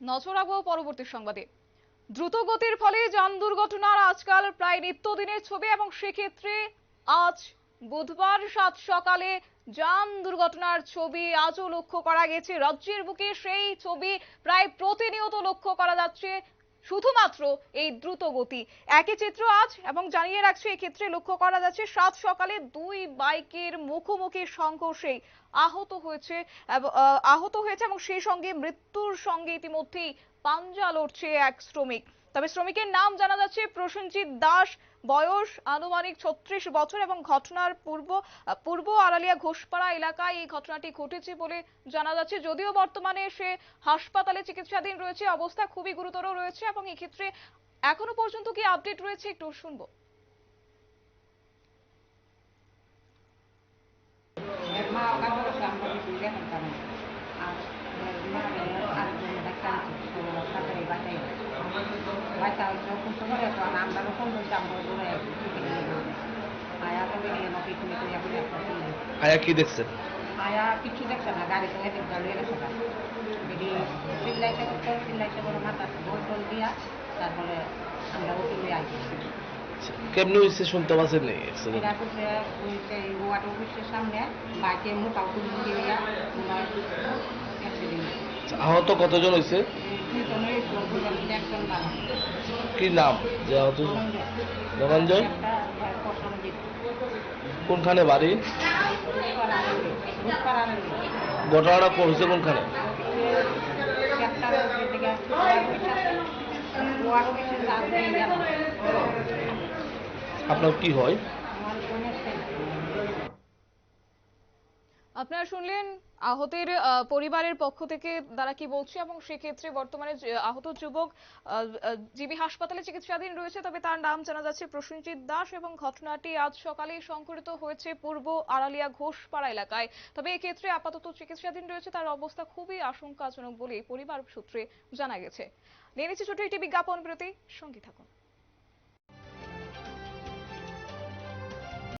নজর রাখব পরবর্তী সংবাদে। দ্রুত গতির ফলে যান দুর্ঘটনার আজকাল প্রায় নিত্যদিনের ছবি এবং সেক্ষেত্রে আজ বুধবার সাত সকালে যান দুর্ঘটনার ছবি আজও লক্ষ্য করা গেছে। রাজ্যের বুকে সেই ছবি প্রায় প্রতিনিয়ত লক্ষ্য করা যাচ্ছে। শুধুমাত্র এই দ্রুত গতি। একই চিত্র আজ এবং জানিয়ে রাখছি এক্ষেত্রে লক্ষ্য করা যাচ্ছে সাত সকালে দুই বাইকের মুখোমুখি সংঘর্ষে আহত হয়েছে আহ, আহত হয়েছে এবং সেই সঙ্গে মৃত্যুর সঙ্গে ইতিমধ্যেই পাঞ্জা লড়ছে এক শ্রমিক। তবে শ্রমিকের নাম জানা যাচ্ছে প্রসেনজিৎ দাস। বয়স আনুমানিক ছত্রিশ বছর এবং ঘটনার পূর্ব পূর্ব আড়ালিয়া ঘোষপাড়া এলাকায় এই ঘটনাটি ঘটেছে বলে জানা যাচ্ছে। যদিও বর্তমানে সে হাসপাতালে চিকিৎসাধীন রয়েছে, অবস্থা খুবই গুরুতর রয়েছে এবং এক্ষেত্রে এখনও পর্যন্ত কি আপডেট রয়েছে একটু শুনব। আয়া কি দেখছেন আয়া কিছু দেখছে না গাড়ি তো হেঁটে গাড়ি গেছে বেরিয়ে চিল্লাইতে করতে চিল্লাইতে করে মাথা বল টল দিয়া তারপরে আমরা উঠে আইছি কেমনি হয়েছে শুনতে পাচ্ছেন নি accident? এরা করছে ওয়াটার অফিসের সামনে বাইকে মোটা উঠে দিয়ে আহত কতজন হয়েছে দুজন একজন বাবা কি নাম? ধনঞ্জয়? কোনখানে বাড়ি? ঘটনাটা হয়েছে কোনখানে? আপনার কি হয়? আপনারা শুনলেন আহতের পরিবারের পক্ষ থেকে তারা কি বলছে এবং সেক্ষেত্রে বর্তমানে আহত যুবক জিবি হাসপাতালে চিকিৎসাধীন রয়েছে, তবে তার নাম জানা যাচ্ছে প্রসেনজিৎ দাস এবং ঘটনাটি আজ সকালেই সংঘটিত হয়েছে পূর্ব আড়ালিয়া ঘোষপাড়া এলাকায়। তবে এক্ষেত্রে আপাতত চিকিৎসাধীন রয়েছে, তার অবস্থা খুবই আশঙ্কাজনক বলে পরিবার সূত্রে জানা গেছে। নিয়ে নিচ্ছি ছোট একটি বিজ্ঞাপন বিরতি, সঙ্গে থাকুন।